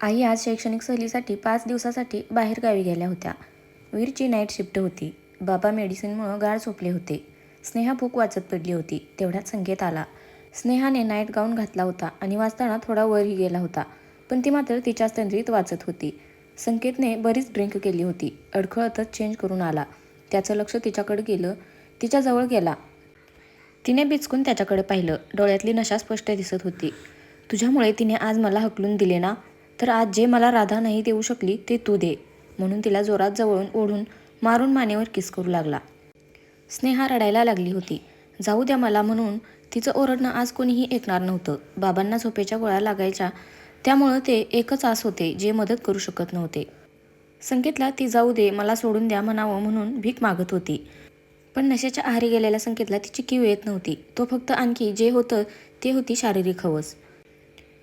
आई आज शैक्षणिक सहलीसाठी पाच दिवसासाठी बाहेरगावी गेल्या होत्या. वीरची नाईट शिफ्ट होती. बाबा मेडिसिनमुळं गाळ झोपले होते. स्नेहा भूक वाचत पडली होती. तेवढ्यात संकेत आला. स्नेहाने नाईट गाऊन घातला होता आणि वाचताना थोडा वरही गेला होता. पण ती मात्र तिच्याच तंद्रीत वाचत होती. संकेतने बरीच ड्रिंक केली होती. अडखळतच चेंज करून आला. त्याचं लक्ष तिच्याकडे गेलं. तिच्याजवळ गेला. तिने बिचकून त्याच्याकडे पाहिलं. डोळ्यातली नशा स्पष्ट दिसत होती. तुझ्यामुळे तिने आज मला हकलून दिले ना? तर आज जे मला राधा नाही देऊ शकली ते तू दे. म्हणून तिला जोरात जवळून ओढून मारून मानेवर किस करू लागला. स्नेहा रडायला लागली होती. जाऊ द्या मला म्हणून तिचं ओरडणं आज कोणीही ऐकणार नव्हतं. बाबांना झोपेच्या गोळ्या लागायच्या. त्यामुळं ते एकच आस होते जे मदत करू शकत नव्हते. संकेतला ती जाऊ दे मला सोडून द्या म्हणावं म्हणून भीक मागत होती. पण नशेच्या आहारी गेलेल्या संकेतला तिची कीव येत नव्हती. तो फक्त आणखी जे होतं ते होती शारीरिक हवस.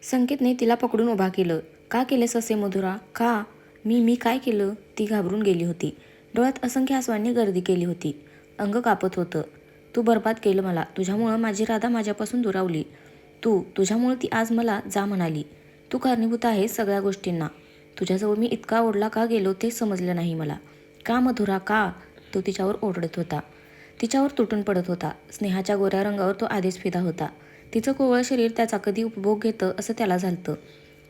संकेतने तिला पकडून उभा केलं. का केलेस असे मधुरा? का? मी मी काय केलं? ती घाबरून गेली होती. डोळ्यात असंख्य आसवांनी गर्दी केली होती. अंग कापत होतं. तू बरबाद केलं मला. तुझ्यामुळं माझी राधा माझ्यापासून दुरावली. तू तुझ्यामुळं ती आज मला जा म्हणाली. तू कारणीभूत आहेस सगळ्या गोष्टींना. तुझ्याजवळ मी इतका ओढला का गेलो ते समजलं नाही मला. का मधुरा? का? तो तिच्यावर ओरडत होता. तिच्यावर तुटून पडत होता. स्नेहाच्या गोऱ्या रंगावर तो आधीच फिदा होता. तिचं कोवळं शरीर त्याचा कधी उपभोग घेतं असं त्याला झालतं.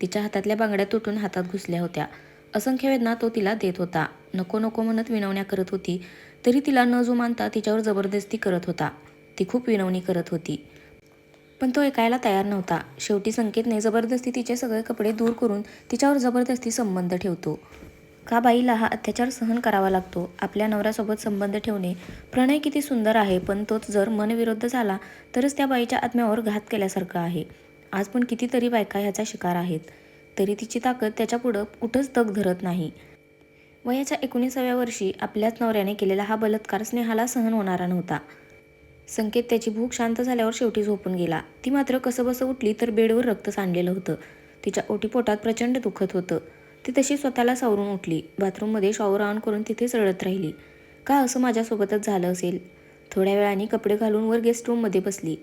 तिच्या हातातल्या बांगड्या तुटून हातात घुसल्या होत्या. असंख्य वेदना तो तिला देत होता. नको नको म्हणत विनवण्या करत होती. तरी तिला न जुमानता तिच्यावर जबरदस्ती करत होता. ती खूप विनवणी करत होती. पण तो ऐकायला तयार नव्हता. शेवटी संकेतने जबरदस्ती तिचे सगळे कपडे दूर करून तिच्यावर जबरदस्ती संबंध ठेवतो. का बाईला हा अत्याचार सहन करावा लागतो. आपल्या नवऱ्यासोबत संबंध ठेवणे प्रणय किती सुंदर आहे पण तोच जर मनविरुद्ध झाला तरच त्या बाईच्या आत्म्यावर घात केल्यासारखं आहे. आज पण कितीतरी बायका ह्याचा शिकार आहेत. तरी तिची ताकद त्याच्यापुढं कुठंच तग धरत नाही. वयाच्या एकोणीसाव्या वर्षी आपल्याच नवऱ्याने केलेला हा बलात्कार स्नेहाला सहन होणारा नव्हता. संकेत त्याची भूक शांत झाल्यावर शेवटी झोपून गेला. ती मात्र कसंबसं उठली तर बेडवर रक्त सांडलेलं होतं. तिच्या ओटीपोटात प्रचंड दुखत होतं. ती तशी स्वतःला सावरून उठली. बाथरूममध्ये शॉवर ऑन करून तिथेच रडत राहिली. का असं माझ्यासोबतच झालं असेल? थोड्या वेळाने कपडे घालून वर गेस्ट रूममध्ये बसली.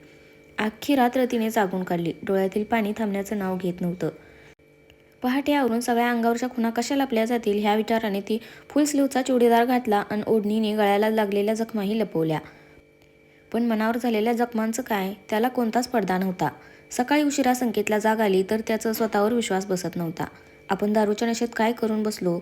अख्खी रात्र तिने जागून काढली. डोळ्यातील पाणी थांबण्याचं नाव घेत नव्हतं. पहाटे आवरून सगळ्या अंगावरच्या खुणा कशा लपल्या जातील ह्या विचाराने ती फुल स्लीवचा चुडीदार घातला आणि ओढणीने गळ्याला लागलेल्या जखमाही लपवल्या. पण मनावर झालेल्या जखमांचं काय? त्याला कोणताच पडदा नव्हता. सकाळी उशिरा संकेतला जाग आली तर त्याचं स्वतःवर विश्वास बसत नव्हता. आपण दारूच्या नशेत काय करून बसलो?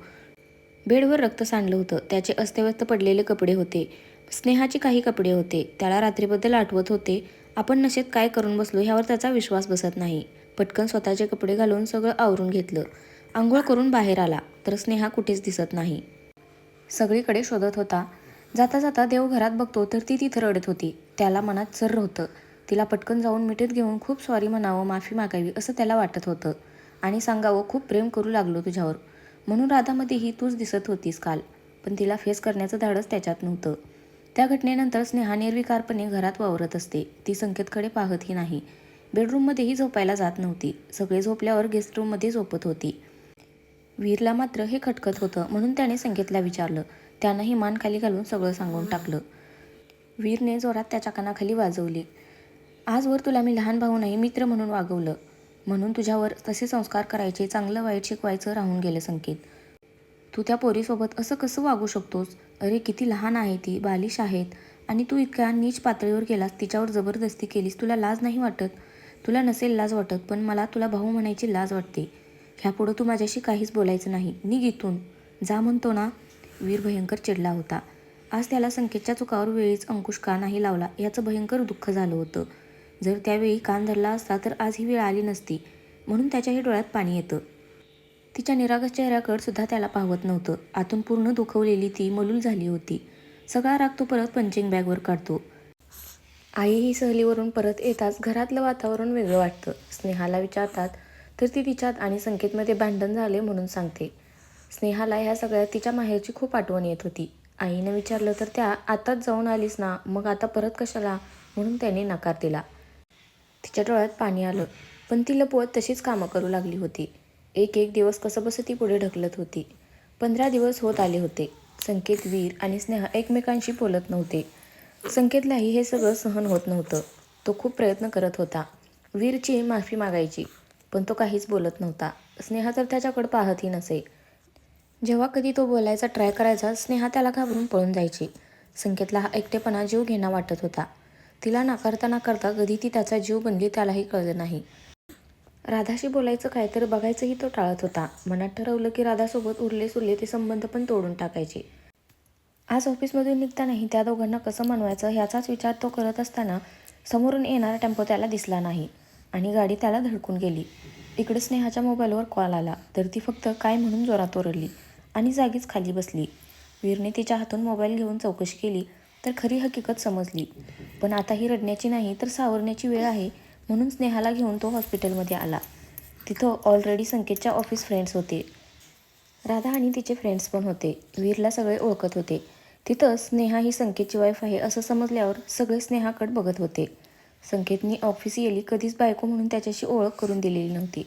बेडवर रक्त सांडलं होतं. त्याचे अस्तव्यस्त पडलेले कपडे होते. स्नेहाचे काही कपडे होते. त्याला रात्रीबद्दल आठवत होते. आपण नशेत काय करून बसलो ह्यावर त्याचा विश्वास बसत नाही. पटकन स्वतःचे कपडे घालून सगळं आवरून घेतलं. आंघोळ करून बाहेर आला तर स्नेहा कुठेच दिसत नाही. सगळीकडे शोधत होता. जाता जाता देव घरात बघतो तर ती तिथं रडत होती. त्याला मनात सर्र होतं. तिला पटकन जाऊन मिठीत घेऊन खूप सॉरी म्हणावं माफी मागावी असं त्याला वाटत होतं. आणि सांगावं खूप प्रेम करू लागलो तुझ्यावर. म्हणून राधामध्येही तूच दिसत होतीस काल. पण तिला फेस करण्याचं धाडस त्याच्यात नव्हतं. त्या घटनेनंतर स्नेहा निर्विकारपणे घरात वावरत असते. ती संकेतकडे पाहतही नाही. बेडरूममध्येही झोपायला जात नव्हती. सगळे झोपल्यावर गेस्ट रूममध्ये झोपत होती. वीरला मात्र हे खटखत होतं म्हणून त्याने संकेतला विचारलं. त्यानंही मान खाली घालून सगळं सांगून टाकलं. वीरने जोरात त्याच्या कानाखाली वाजवली. आजवर तुला मी लहान भाऊ नाही मित्र म्हणून वागवलं. म्हणून तुझ्यावर तसे संस्कार करायचे चांगलं वाईट शिकवायचं राहून गेलं संकेत. तू त्या पोरीसोबत असं कसं वागू शकतोस? अरे किती लहान आहे ती बालिश आहेत. आणि तू इतक्या नीच पातळीवर गेलास तिच्यावर जबरदस्ती केलीस तुला लाज नाही वाटत? तुला नसेल लाज वाटत पण मला तुला भाऊ म्हणायची लाज वाटते. ह्यापुढं तू माझ्याशी काहीच बोलायचं नाही. निघ इथून. जा म्हणतो ना. वीर भयंकर चिडला होता. आज त्याला संकेतच्या चुकावर वेळीच अंकुश का नाही लावला याचं भयंकर दुःख झालं होतं. जर त्यावेळी कान धरला असता तर आज ही वेळ आली नसती. म्हणून त्याच्याही डोळ्यात पाणी येतं. तिच्या निरागस चेहऱ्याकडे सुद्धा त्याला पाहत नव्हतं. आतून पूर्ण दुखवलेली ती मलूल झाली होती. सगळा राग तो परत पंचिंग बॅगवर काढतो. आई ही सहलीवरून परत येताच घरातलं वातावरण वेगळं वाटतं. स्नेहाला विचारतात तर ती तिच्यात आणि संकेतमध्ये भांडण झाले म्हणून सांगते. स्नेहाला ह्या सगळ्यात तिच्या माहेरची खूप आठवण येत होती. आईनं विचारलं तर त्या आताच जाऊन आलीस ना? मग आता परत कशाला? म्हणून त्याने नकार दिला. तिच्या डोळ्यात पाणी आलं. पण ती लपवत तशीच कामं करू लागली होती. एक एक दिवस कसंबसं ती पुढे ढकलत होती. पंधरा दिवस होत आले होते. संकेत वीर आणि स्नेहा एकमेकांशी बोलत नव्हते. संकेतलाही हे सगळं सहन होत नव्हतं. तो खूप प्रयत्न करत होता. वीरची माफी मागायची पण तो काहीच बोलत नव्हता. स्नेहा तर त्याच्याकडं पाहतही नसे. जेव्हा कधी तो बोलायचा ट्राय करायचा स्नेहा त्याला घाबरून पळून जायची. संकेतला हा एकटेपणा जीव घेणा वाटत होता. तिला नाकारता नाकारता कधी ती त्याचा जीव बनली त्यालाही कळलं नाही. राधाशी बोलायचं काय तर बघायचंही तो टाळत होता. मनात ठरवलं की राधासोबत उरले सुरले ते संबंध पण तोडून टाकायचे. आज ऑफिसमधून निघतानाही त्या दोघांना कसं मनवायचं ह्याचाच विचार तो करत असताना समोरून येणारा टेम्पो त्याला दिसला नाही आणि गाडी त्याला धडकून गेली. इकडे स्नेहाच्या मोबाईलवर कॉल आला तर ती फक्त काय म्हणून जोरात ओरडली आणि जागीच खाली बसली. वीरने तिच्या हातून मोबाईल घेऊन चौकशी केली तर खरी हकीकत समजली. पण आता ही रडण्याची नाही तर सावरण्याची वेळ आहे. म्हणून स्नेहाला घेऊन तो हॉस्पिटलमध्ये आला. तिथं ऑलरेडी संकेतच्या ऑफिस फ्रेंड्स होते. राधा आणि तिचे फ्रेंड्स पण होते. वीरला सगळे ओळखत होते. तिथं स्नेहा ही संकेतची वाईफ आहे असं समजल्यावर सगळे स्नेहाकडे बघत होते. संकेतनी ऑफिस येली कधीच बायको म्हणून त्याच्याशी ओळख करून दिलेली नव्हती.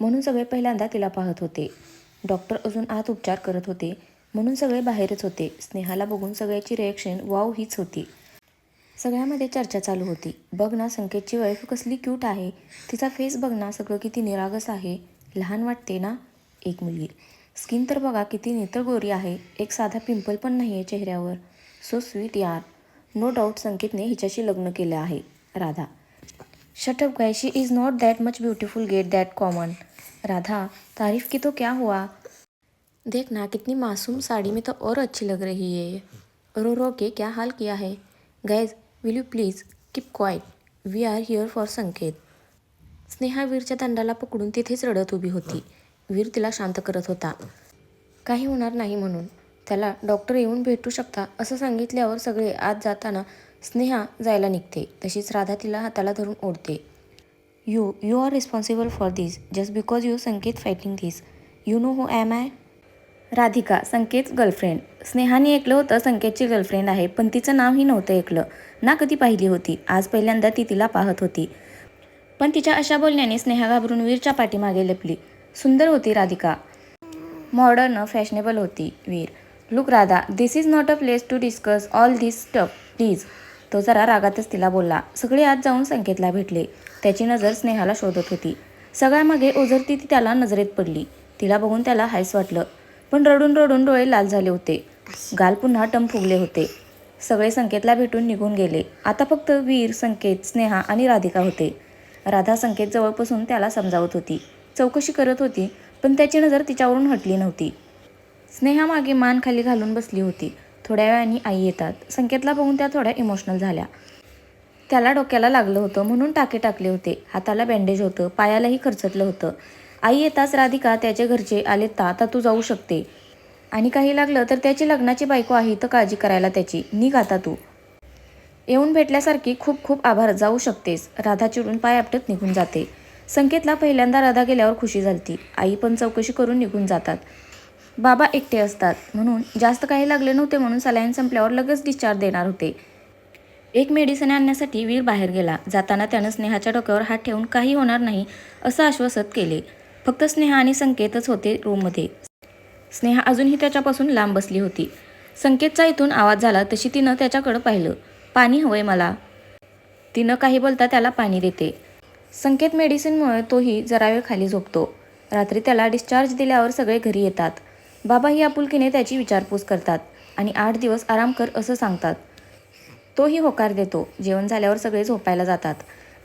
म्हणून सगळे पहिल्यांदा तिला पाहत होते. डॉक्टर अजून आत उपचार करत होते. म्हणून सगळे बाहेरच होते. स्नेहाला बघून सगळ्याची रिॲक्शन वाव हीच होती. सगळ्यामध्ये चर्चा चालू होती. बघ ना संकेतची वाईफ कसली क्यूट आहे. तिचा फेस बघ ना सगळं किती निरागस आहे. लहान वाटते ना? एक मुलगी. स्किन तर बघा किती नितळ गोरी आहे. एक साधा पिंपल पण नाही आहे चेहऱ्यावर. सो स्वीट यार. नो डाऊट संकेतने हिच्याशी लग्न केलं आहे. Radha. Shut up guy she is not that much beautiful get that common Radha तारीफ की तो क्या हुआ? देख ना कितनी मासूम साड़ी में तो और अच्छी लग रही है रो रो के क्या हाल किया है? Guys will you please keep quiet we are here for Sanket. Sneha वीरच्या दंडाला पकडून तिथेच रडत उभी होती. वीर तिला शांत करत होता. काही होणार नाही म्हणून. त्याला डॉक्टर येऊन भेटू शकता असं सांगितल्यावर सगळे आत जाताना स्नेहा जायला निघते. तशीच राधा तिला हाताला धरून ओढते. You you are responsible for this just because you Sanket fighting this you know who am I Radhika Sanket girlfriend स्नेहाने ऐकलं होतं संकेतची गर्लफ्रेंड आहे पण तिचं नावही नव्हतं ऐकलं. ना कधी पाहिली होती आज पहिल्यांदा ती तिला पाहत होती. पण तिच्या अशा बोलण्याने स्नेहा घाबरून वीरच्या पाठीमागे लपली. सुंदर होती राधिका. मॉडर्न फॅशनेबल होती Veer. Look Radha this is not a place to discuss all this stuff please तो जरा रागातच तिला बोलला. सगळे आत जाऊन संकेतला भेटले. त्याची नजर स्नेहाला शोधत होती. सगळ्यामागे ओझरती ती त्याला नजरेत पडली. तिला बघून त्याला हायस वाटलं. पण रडून रडून डोळे लाल झाले होते. गाल पुन्हा टम फुगले होते. सगळे संकेतला भेटून निघून गेले. आता फक्त वीर संकेत स्नेहा आणि राधिका होते. राधा संकेत जवळपासून त्याला समजावत होती. चौकशी करत होती पण त्याची नजर तिच्यावरून हटली नव्हती. स्नेहा मागे मान खाली घालून बसली होती. थोड्या वेळाने आई येतात. संकेतला बघून त्या थोड्या इमोशनल झाल्या. त्याला डोक्याला लागलं होतं म्हणून टाके टाकले होते. हाताला बँडेज होतं. पायालाही खरचटलं होतं. आई येताच राधिका त्याचे घरचे आले ता आता तू जाऊ शकते. आणि काही लागलं तर त्याची लग्नाची बायको आहे तर काळजी करायला त्याची. निघ आता तू. येऊन भेटल्यासारखी खूप खूप आभार जाऊ शकतेस. राधा चिडून पाय आपटत निघून जाते. संकेतला पहिल्यांदा राधा गेल्यावर खुशी झालती. आई पण चौकशी करून निघून जातात. बाबा एकटे असतात. म्हणून जास्त काही लागले नव्हते म्हणून सलाईन संपल्यावर लगेच डिस्चार्ज देणार होते. एक मेडिसिन आणण्यासाठी वीर बाहेर गेला. जाताना त्यानं स्नेहाच्या डोक्यावर हात ठेवून काही होणार नाही असं आश्वासत केले. फक्त स्नेहा आणि संकेतच होते रूममध्ये. स्नेहा अजूनही त्याच्यापासून लांब बसली होती. संकेतचा इथून आवाज झाला तशी तिनं त्याच्याकडं पाहिलं. पाणी हवंय मला. तिनं काही बोलता त्याला पाणी देते. संकेत मेडिसिनमुळे तोही जरा वेळ खाली झोपतो. रात्री त्याला डिस्चार्ज दिल्यावर सगळे घरी येतात. बाबा ही आपुलकीने त्याची विचारपूस करतात आणि आठ दिवस आराम कर असं सांगतात. तोही होकार देतो. जेवण झाल्यावर सगळे झोपायला जातात.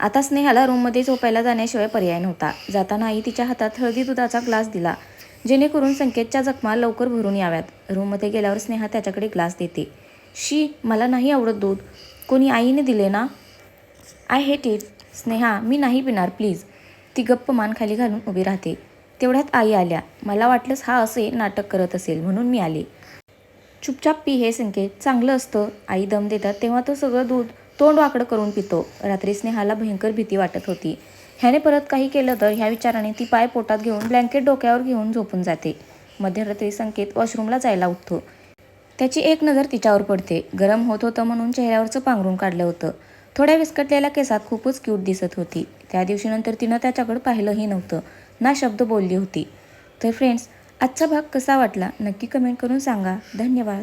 आता स्नेहाला रूममध्ये झोपायला जाण्याशिवाय पर्याय नव्हता. जाताना आई तिच्या हातात हळदी दुधाचा ग्लास दिला जेणेकरून संकेतच्या जखमा लवकर भरून याव्यात. रूममध्ये गेल्यावर स्नेहा त्याच्याकडे ग्लास देते. शी मला नाही आवडत दूध. कोणी आईने दिले ना? I hate it. स्नेहा मी नाही पिणार प्लीज. ती गप्प मान खाली घालून उभी राहते. तेवढ्यात आई आल्या. मला वाटलंच हा असे नाटक करत असेल म्हणून मी आले. चुपचाप पी हे संकेत. चांगलं असतं. आई दम देतात. तेव्हा तो सगळं दूध तोंड वाकडं करून पितो. रात्री स्नेहाला भयंकर भीती वाटत होती. ह्याने परत काही केलं तर ह्या विचाराने ती पाय पोटात घेऊन ब्लँकेट डोक्यावर घेऊन झोपून जाते. मध्यरात्री संकेत वॉशरूमला जायला उठतो. त्याची एक नजर तिच्यावर पडते. गरम होत होतं म्हणून चेहऱ्यावरचं पांघरून काढलं होतं. थोड्या विस्कटलेल्या केसात खूपच क्यूट दिसत होती. त्या दिवशीनंतर तिनं त्याच्याकडे पाहिलंही नव्हतं. ना शब्द बोलली होती. तर फ्रेंड्स आजचा भाग कसा वाटला? नक्की कमेंट करून सांगा. धन्यवाद.